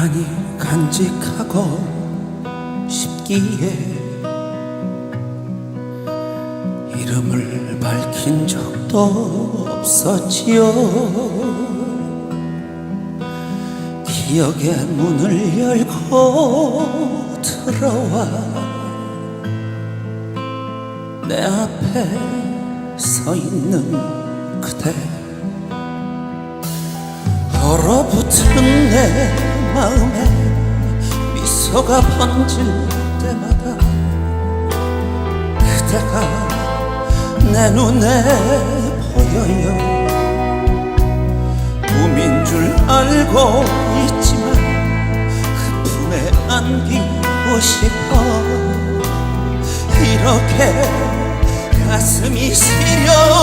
가만히 간직하고 싶기에 이름을 밝힌 적도 없었지요. 기억의 문을 열고 들어와 내 앞에 서 있는 그대 얼어붙은 내 미소가 번질 때마다 그대가 내 눈에 보여요. 꿈인 줄 알고 있지만 그 품에 안기고 싶어 이렇게 가슴이 시려